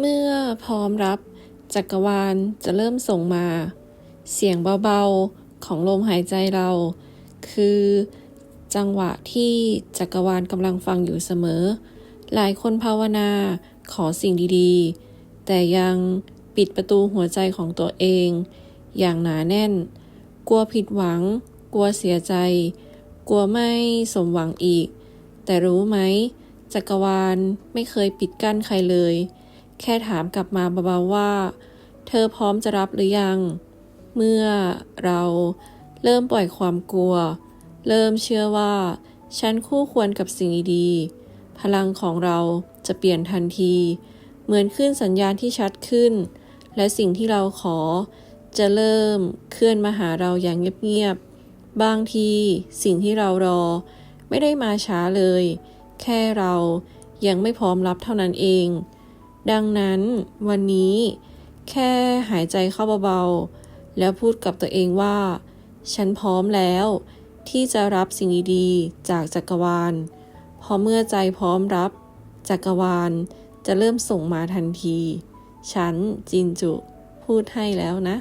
เมื่อพร้อมรับจักรวาลจะเริ่มส่งมา เสียงเบาๆของลมหายใจเรา คือจังหวะที่จักรวาลกำลังฟังอยู่เสมอ หลายคนภาวนาขอสิ่งดีๆ แต่ยังปิดประตูหัวใจของตัวเอง อย่างหนาแน่น กลัวผิดหวัง กลัวเสียใจ กลัวไม่สมหวังอีก แต่รู้ไหม จักรวาลไม่เคยปิดกั้นใครเลย แค่ถามกลับมาเบาๆว่า เธอพร้อมจะรับหรือยัง เมื่อเราเริ่มปล่อยความกลัว เริ่มเชื่อว่า ฉันคู่ควรกับสิ่งดีๆพลังของเราจะเปลี่ยนทันที เหมือนขึ้นสัญญาณที่ชัดขึ้น และสิ่งที่เราขอ จะเริ่มเคลื่อนมาหาเราอย่างเงียบๆบางทีสิ่งที่เรารอ ไม่ได้มาช้าเลย แค่เรายังไม่พร้อมรับเท่านั้นเอง ดังนั้นวันนี้แค่หายใจเข้าเบาๆ แล้วพูดกับตัวเองว่า ฉันพร้อมแล้ว ที่จะรับสิ่งดีๆ จากจักรวาล พอเมื่อใจพร้อมรับ จักรวาลจะเริ่มส่งมาทันที ฉันจินจุ พูดให้แล้วนะ